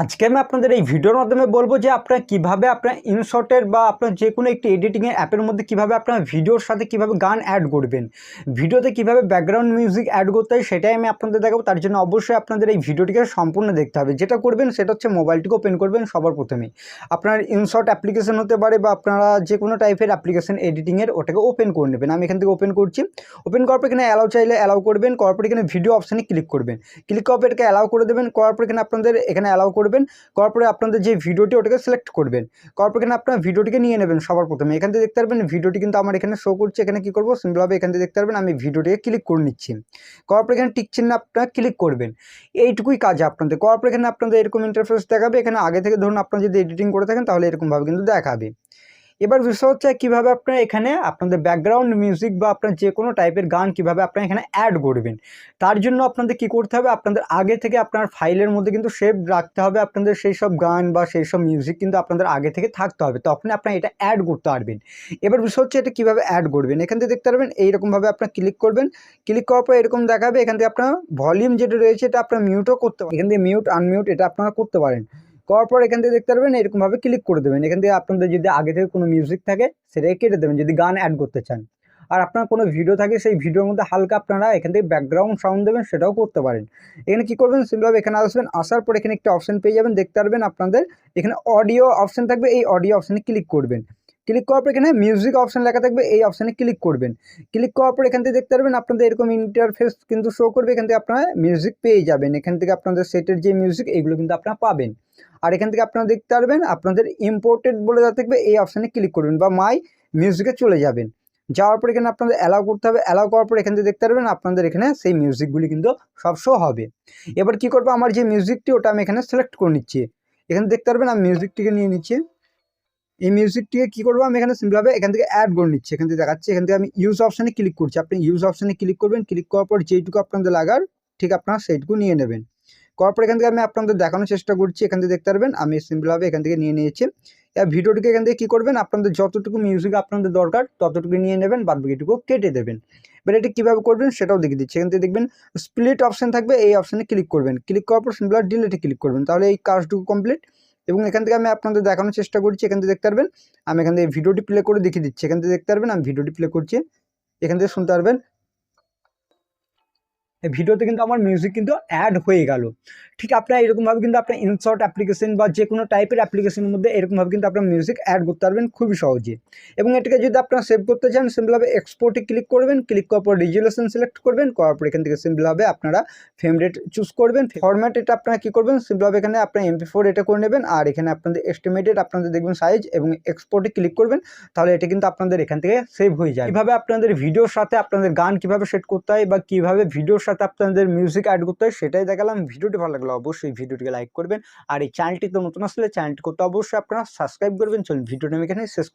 আজকে আমি আপনাদের এই ভিডিওর মাধ্যমে বলব যে আপনারা কীভাবে আপনার ইনশর্টের বা আপনার যে কোনো একটি এডিটিংয়ের অ্যাপের মধ্যে কীভাবে আপনার ভিডিওর সাথে কীভাবে গান অ্যাড করবেন ভিডিওতে কীভাবে ব্যাকগ্রাউন্ড মিউজিক অ্যাড করতে হয় সেটাই আমি আপনাদের দেখাবো, তার জন্য অবশ্যই আপনাদের এই ভিডিওটিকে সম্পূর্ণ দেখতে হবে। যেটা করবেন সেটা হচ্ছে মোবাইলটিকে ওপেন করবেন সবার প্রথমেই। আপনার ইনশর্ট অ্যাপ্লিকেশন হতে পারে বা আপনারা যে কোনো টাইপের অ্যাপ্লিকেশন এডিটিংয়ের ওটাকে ওপেন করে নেবেন। আমি এখান থেকে ওপেন করছি। ওপেন করার পর এখানে অ্যালাউ চাইলে অ্যালাউ করবেন, করার পর এখানে ভিডিও অপশানে ক্লিক করবেন। ক্লিক করার পর এটাকে অ্যালাউ করে দেবেন, করার পর এখানে আপনাদের এখানে অ্যালাউ করবেন, করার পরে আপনাদের যে ভিডিওটি ওটাকে সিলেক্ট করবেন। করার পর এখানে আপনার ভিডিওটিকে নিয়ে নেবেন সবার প্রথমে। এখান থেকে দেখতে পারবেন ভিডিওটি কিন্তু আমার এখানে শো করছে। এখানে কী করব? সিম্পলভাবে এখান থেকে দেখতে পারবেন আমি ভিডিওটিকে ক্লিক করে নিচ্ছি। করার পর এখানে টিক চিহ্ন আপনারা ক্লিক করবেন। এইটুকুই কাজ আপনাদের। করার পর এখানে আপনাদের এরকম ইন্টারফেস দেখাবে। এখানে আগে থেকে ধরুন আপনারা যদি এডিটিং করে থাকেন তাহলে এরকমভাবে কিন্তু দেখাবে। এবার বিষয় হচ্ছে কীভাবে আপনারা এখানে আপনাদের ব্যাকগ্রাউন্ড মিউজিক বা আপনার যে কোনো টাইপের গান কীভাবে আপনারা এখানে অ্যাড করবেন। তার জন্য আপনাদের কি করতে হবে? আপনাদের আগে থেকে আপনার ফাইলের মধ্যে কিন্তু সেভ রাখতে হবে। আপনাদের সেই সব গান বা সেই সব মিউজিক কিন্তু আপনাদের আগে থেকে থাকতে হবে। তখন আপনারা এটা অ্যাড করতে পারবেন। এবার বিষয় হচ্ছে এটা কীভাবে অ্যাড করবেন? এখান থেকে দেখতে পারবেন, এইরকমভাবে আপনার ক্লিক করবেন। ক্লিক করার পর এরকম দেখাবে, এখান থেকে আপনার ভলিউম যেটা রয়েছে এটা আপনার মিউটও করতে পারেন। এখান থেকে মিউট আনমিউট এটা আপনারা করতে পারেন। করার পর এখান থেকে দেখতে পারবেন, এরকমভাবে ক্লিক করে দেবেন। এখান থেকে আপনাদের যদি আগে থেকে কোনো মিউজিক থাকে, সেটাকে কেটে দেবেন, যদি গান অ্যাড করতে চান। আর আপনার কোনো ভিডিও থাকে, সেই ভিডিওর মধ্যে হালকা আপনারা এখান থেকে ব্যাকগ্রাউন্ড সাউন্ড দেবেন, সেটাও করতে পারেন। এখানে কি করবেন? সিম্পলভাবে এখানে আসবেন, আসার পর এখানে একটা অপশন পেয়ে যাবেন, দেখতে পারবেন আপনাদের এখানে অডিও অপশন থাকবে, এই অডিও অপশানে ক্লিক করবেন। ক্লিক করার পর এখানে মিউজিক অপশান লেখা থাকবে, এই অপশানে ক্লিক করবেন। ক্লিক করার পর এখান থেকে দেখতে পারবেন, আপনাদের এরকম ইন্টারফেস কিন্তু শো করবে, এখান থেকে আপনারা মিউজিক পেয়ে যাবেন। এখান থেকে আপনাদের সেটের যে মিউজিক এইগুলো কিন্তু আপনারা পাবেন। আর এখান থেকে আপনারা দেখতে পারবেন, আপনাদের ইম্পোর্টেড বলে দেওয়া থাকবে, এই অপশানে ক্লিক করবেন বা মাই মিউজিকে চলে যাবেন। যাওয়ার পর এখানে আপনাদের অ্যালাউ করতে হবে অ্যালাউ করার পর এখান থেকে দেখতে পারবেন, আপনাদের এখানে সেই মিউজিকগুলি কিন্তু সব শো হবে। এবার কি করব, আমার যে মিউজিকটি ওটা আমি এখানে সিলেক্ট করে নিচ্ছি। এখানে দেখতে পারবেন, আমি মিউজিকটিকে নিয়ে নিচ্ছি। এই মিউজিকটিকে কী করব, আমি এখানে সিম্পলভাবে এখান থেকে অ্যাড করে নিচ্ছি। এখান থেকে দেখাচ্ছি, এখান থেকে আমি ইউজ অপশানে ক্লিক করছি। আপনি ইউজ অপশানে ক্লিক করবেন ক্লিক করার পর যেইটুকু আপনাদের লাগার, ঠিক আপনারা সেইটুকু নিয়ে নেবেন। করার এখান থেকে আমি আপনাদের দেখানোর চেষ্টা করছি এখান থেকে দেখতে পারবেন আমি সিম্পলভাবে এখান থেকে নিয়ে নিয়েছি এবার ভিডিওটিকে এখান থেকে কী করবেন আপনাদের যতটুকু মিউজিক আপনাদের দরকার ততটুকু নিয়ে নেবেন বাদ বাকিটুকু কেটে দেবেন এবার এটি কীভাবে করবেন সেটাও দেখিয়ে দিচ্ছি এখান থেকে দেখবেন স্প্লিট অপশান থাকবে এই অপশানে ক্লিক করবেন ক্লিক করার পর সিম্পলার ডিলেটে ক্লিক করবেন তাহলে এই কাজটুকু কমপ্লিট এবং এখান থেকে আমি আপনাদের দেখানোর চেষ্টা করছি এখান থেকে দেখতে পারবেন আমি এখান থেকে ভিডিওটি প্লে করে দেখিয়ে দিচ্ছি এখান থেকে দেখতে পারবেন আমি ভিডিওটি প্লে করছি এখান থেকে শুনতে পারবেন ভিডিওতে কিন্তু আমার মিউজিক কিন্তু অ্যাড হয়ে গেল। ঠিক আপনারা এরকমভাবে কিন্তু আপনার ইনশর্ট অ্যাপ্লিকেশন বা যে কোনো টাইপের অ্যাপ্লিকেশনের মধ্যে এরকমভাবে কিন্তু আপনার মিউজিক অ্যাড করতে পারবেন খুবই সহজে। এবং এটাকে যদি আপনারা সেভ করতে চান সিম্পলভাবে এক্সপোর্টে ক্লিক করবেন ক্লিক করার পর রেজুলেশন সিলেক্ট করবেন, করার পর এখান থেকে সিম্পলভাবে আপনারা ফ্রেম রেট চুজ করবেন। ফরম্যাট এটা আপনারা কী করবেন? সিম্পলভাবে এখানে আপনার এমপি ফোর এটা করে নেবেন, আর এখানে আপনাদের এস্টিমেটেড আপনাদের দেখবেন সাইজ এবং এক্সপোর্টে ক্লিক করবেন, তাহলে এটা কিন্তু আপনাদের এখান থেকে সেভ হয়ে যায় কীভাবে আপনাদের ভিডিওর সাথে আপনাদের গান কীভাবে সেট করতে হয় বা কীভাবে ভিডিওর সাথে আপনাদের মিউজিক অ্যাড করতে হয়, সেটাই দেখালাম। ভিডিওটি ভালো লাগল অবশ্যই ভিডিওটিকে লাইক করবেন। আর এই চ্যানেলটি তো নতুন আসলে চ্যানেলটি করতে অবশ্যই আপনারা সাবস্ক্রাইব করবেন। চলুন, ভিডিওটি আমি এখানে শেষ